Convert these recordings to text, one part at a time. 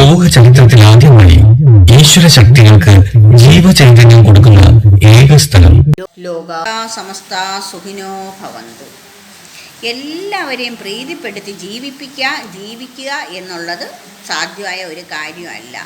ലോക ചരിത്രത്തിൽ ആദ്യമായി ഈശ്വര ശക്തികൾക്ക് ജീവചൈതന്യം കൊടുക്കുന്ന ഏക സ്ഥലം. ലോക സമസ്ത സുഖിനോ ഭവന്തു. എല്ലാവരെയും പ്രീതിപ്പെടുത്തി ജീവിപ്പിക്കുക ജീവിക്കുക എന്നുള്ളത് സാധ്യമായ ഒരു കാര്യമല്ല.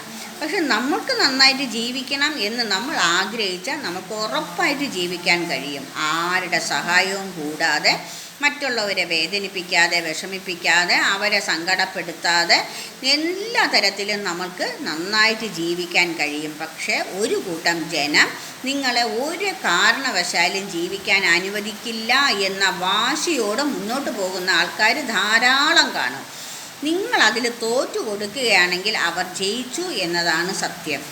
പക്ഷെ നമുക്ക് നന്നായിട്ട് ജീവിക്കണം എന്ന് നമ്മൾ ആഗ്രഹിച്ചാൽ നമുക്ക് ഉറപ്പായിട്ട് ജീവിക്കാൻ കഴിയും. ആരുടെ സഹായവും കൂടാതെ മറ്റുള്ളവരെ വേദനിപ്പിക്കാതെ വിഷമിപ്പിക്കാതെ അവരെ സങ്കടപ്പെടുത്താതെ എല്ലാ തരത്തിലും നമുക്ക് നന്നായിട്ട് ജീവിക്കാൻ കഴിയും. പക്ഷേ ഒരു കൂട്ടം ജനം നിങ്ങളെ ഒരു കാരണവശാലും ജീവിക്കാൻ അനുവദിക്കില്ല എന്ന വാശിയോട് മുന്നോട്ട് പോകുന്ന ആൾക്കാർ ധാരാളം കാണും. നിങ്ങൾ അതിൽ തോറ്റു കൊടുക്കുകയാണെങ്കിൽ അവർ ജയിച്ചു എന്നതാണ് സത്യം.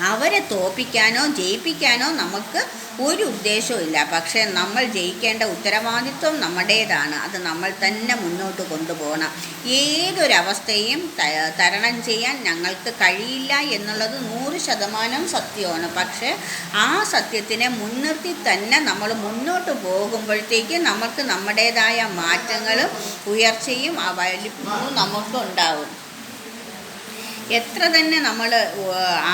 അവരെ തോപ്പിക്കാനോ ജയിപ്പിക്കാനോ നമുക്ക് ഒരു ഉദ്ദേശവും ഇല്ല. പക്ഷേ നമ്മൾ ജയിക്കേണ്ട ഉത്തരവാദിത്വം നമ്മുടേതാണ്. അത് നമ്മൾ തന്നെ മുന്നോട്ട് കൊണ്ടുപോകണം. ഏതൊരവസ്ഥയും തരണം ചെയ്യാൻ ഞങ്ങൾക്ക് കഴിയില്ല എന്നുള്ളത് നൂറ് ശതമാനം സത്യമാണ്. പക്ഷേ ആ സത്യത്തിനെ മുൻനിർത്തി തന്നെ നമ്മൾ മുന്നോട്ട് പോകുമ്പോഴത്തേക്ക് നമുക്ക് നമ്മുടേതായ മാറ്റങ്ങളും ഉയർച്ചയും വലിപ്പവും നമുക്കുണ്ടാവും. എത്ര തന്നെ നമ്മൾ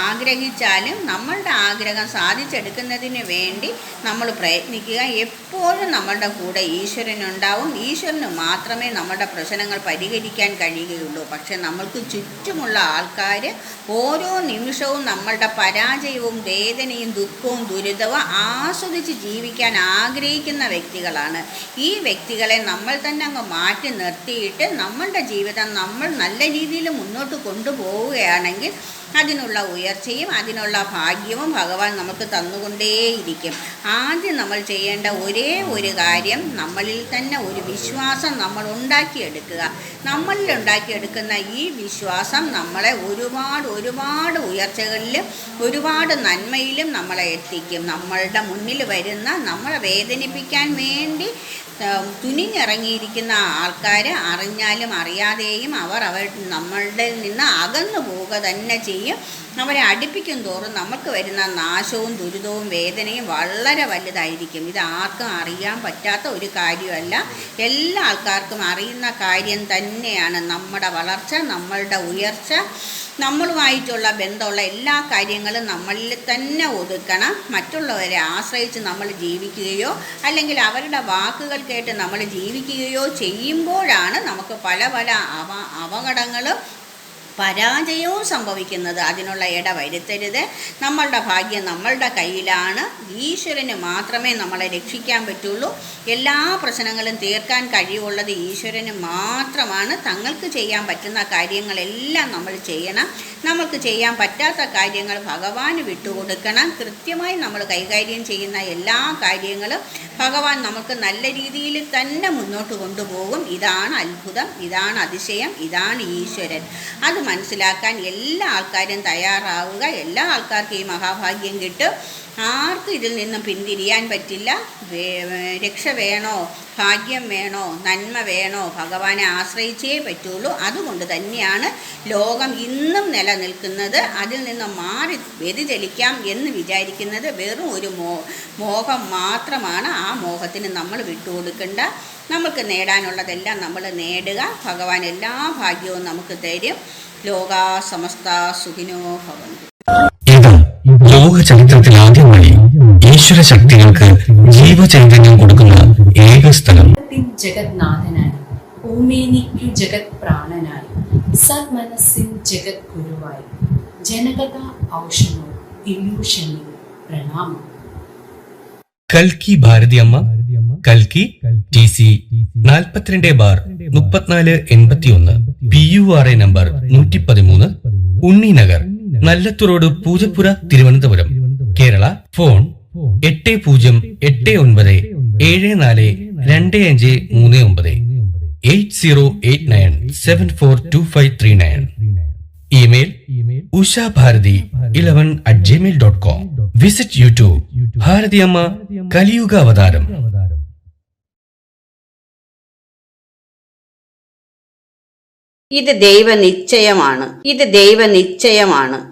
ആഗ്രഹിച്ചാലും നമ്മളുടെ ആഗ്രഹം സാധിച്ചെടുക്കുന്നതിന് വേണ്ടി നമ്മൾ പ്രയത്നിക്കുക. എപ്പോഴും നമ്മളുടെ കൂടെ ഈശ്വരനുണ്ടാവും. ഈശ്വരന് മാത്രമേ നമ്മുടെ പ്രശ്നങ്ങൾ പരിഹരിക്കാൻ കഴിയുകയുള്ളൂ. പക്ഷെ നമ്മൾക്ക് ചുറ്റുമുള്ള ആൾക്കാർ ഓരോ നിമിഷവും നമ്മളുടെ പരാജയവും വേദനയും ദുഃഖവും ദുരിതവും ആസ്വദിച്ച് ജീവിക്കാൻ ആഗ്രഹിക്കുന്ന വ്യക്തികളാണ്. ഈ വ്യക്തികളെ നമ്മൾ തന്നെ അങ്ങ് മാറ്റി നിർത്തിയിട്ട് നമ്മളുടെ ജീവിതം നമ്മൾ നല്ല രീതിയിൽ മുന്നോട്ട് കൊണ്ടുപോവുകയാണെങ്കിൽ അതിനുള്ള ഉയർച്ചയും അതിനുള്ള ഭാഗ്യവും ഭഗവാൻ നമുക്ക് തന്നുകൊണ്ടേയിരിക്കും. ആദ്യം നമ്മൾ ചെയ്യേണ്ട ഒരേ ഒരു കാര്യം നമ്മളിൽ തന്നെ ഒരു വിശ്വാസം നമ്മൾ ഉണ്ടാക്കിയെടുക്കുക. നമ്മളിൽ ഉണ്ടാക്കിയെടുക്കുന്ന ഈ വിശ്വാസം നമ്മളെ ഒരുപാട് ഒരുപാട് ഉയർച്ചകളിലും ഒരുപാട് നന്മയിലും നമ്മളെ എത്തിക്കും. നമ്മളുടെ മുന്നിൽ വരുന്ന നമ്മളെ വേദനിപ്പിക്കാൻ വേണ്ടി തുനിഞ്ഞിറങ്ങിയിരിക്കുന്ന ആൾക്കാർ അറിഞ്ഞാലും അറിയാതെയും അവർ അവർ നമ്മളുടെ നിന്ന് അകന്നു പോവുക തന്നെ ചെയ്യും. അവരെ അടുപ്പിക്കും തോറും നമുക്ക് വരുന്ന നാശവും ദുരിതവും വേദനയും വളരെ വലുതായിരിക്കും. ഇത് ആർക്കും അറിയാൻ പറ്റാത്ത ഒരു കാര്യമല്ല. എല്ലാ ആൾക്കാർക്കും അറിയുന്ന കാര്യം തന്നെയാണ് നമ്മുടെ വളർച്ച നമ്മളുടെ ഉയർച്ച. നമ്മളുമായിട്ടുള്ള ബന്ധമുള്ള എല്ലാ കാര്യങ്ങളും നമ്മളിൽ തന്നെ ഒതുക്കണം. മറ്റുള്ളവരെ ആശ്രയിച്ച് നമ്മൾ ജീവിക്കുകയോ അല്ലെങ്കിൽ അവരുടെ വാക്കുകൾ കേട്ട് നമ്മൾ ജീവിക്കുകയോ ചെയ്യുമ്പോഴാണ് നമുക്ക് പല പല അവ അപകടങ്ങളും പരാജയവും സംഭവിക്കുന്നത്. അതിനുള്ള ഇട വരുത്തരുത് നമ്മളുടെ ഭാഗ്യം നമ്മളുടെ കയ്യിലാണ്. ഈശ്വരന് മാത്രമേ നമ്മളെ രക്ഷിക്കാൻ പറ്റുള്ളൂ. എല്ലാ പ്രശ്നങ്ങളും തീർക്കാൻ കഴിവുള്ളത് ഈശ്വരന് മാത്രമാണ്. തങ്ങൾക്ക് ചെയ്യാൻ പറ്റുന്ന കാര്യങ്ങളെല്ലാം നമ്മൾ ചെയ്യണം. നമുക്ക് ചെയ്യാൻ പറ്റാത്ത കാര്യങ്ങൾ ഭഗവാന് വിട്ടുകൊടുക്കണം. കൃത്യമായി നമ്മൾ കൈകാര്യം ചെയ്യുന്ന എല്ലാ കാര്യങ്ങളും ഭഗവാൻ നമുക്ക് നല്ല രീതിയിൽ തന്നെ മുന്നോട്ട് കൊണ്ടുപോകും. ഇതാണ് അത്ഭുതം ഇതാണ് അതിശയം ഇതാണ് ഈശ്വരൻ. അത് മനസ്സിലാക്കാൻ എല്ലാ ആൾക്കാരും തയ്യാറാവുക എല്ലാ ആൾക്കാർക്കും ഈ മഹാഭാഗ്യം കിട്ടും. ആർക്കും ഇതിൽ നിന്നും പിന്തിരിയാൻ പറ്റില്ല. രക്ഷ വേണോ? ഭാഗ്യം വേണോ? നന്മ വേണോ? ഭഗവാനെ ആശ്രയിച്ചേ പറ്റുള്ളൂ. അതുകൊണ്ട് തന്നെയാണ് ലോകം ഇന്നും നിലനിൽക്കുന്നത്. അതിൽ നിന്ന് മാറി വ്യതിചലിക്കാം എന്ന് വിചാരിക്കുന്നത് വെറും ഒരു മോ മോഹം മാത്രമാണ്. ആ മോഹത്തിന് നമ്മൾ വിട്ടുകൊടുക്കേണ്ട. നമുക്ക് നേടാനുള്ളതെല്ലാം നമ്മൾ നേടുക. ഭഗവാൻ എല്ലാ ഭാഗ്യവും നമുക്ക് തരും. ലോകാ സമസ്ത സുഖിനോ ഭവന്തു. ലോക ചരിത്രത്തിൽ ആദ്യമായി ഈശ്വര ശക്തികൾക്ക് ജീവചൈതന്യം കൊടുക്കുന്ന ഏക സ്ഥലം. ജഗത്നാഥനായി ഓമേനിക്കു ജഗത് പ്രാണനായി സന്മനസ്സിൻ ജഗത് ഗുരുവായി ജനകഥ ഔഷധം ഇല്യൂഷനിൽ പ്രണാമം. കൽക്കി ഭാരതിയമ്മ കൽക്കി ടി സി നാൽപ്പത്തിരണ്ട് ബാർ മുപ്പത്തിനാല് എൺപത്തിയൊന്ന് P you are A number നൂറ്റി പതിമൂന്ന് ഉണ്ണിനഗർ നല്ലത്തു റോഡ് പൂജപ്പുര തിരുവനന്തപുരം. കേരള ഫോൺ എട്ട് പൂജ്യം എട്ട് ഒൻപത് ഏഴ് നാല് രണ്ട് അഞ്ച് മൂന്ന് ഒമ്പത്. Eight zero eight nine seven four two five three nine. Email Usha Bharathi eleven at Gmail dot com visit YouTube Bharathiyamma Kaliyuga Avatharam. ഇത് ദൈവനിശ്ചയമാണ്. ഇത് ദൈവനിശ്ചയമാണ്. ഇത്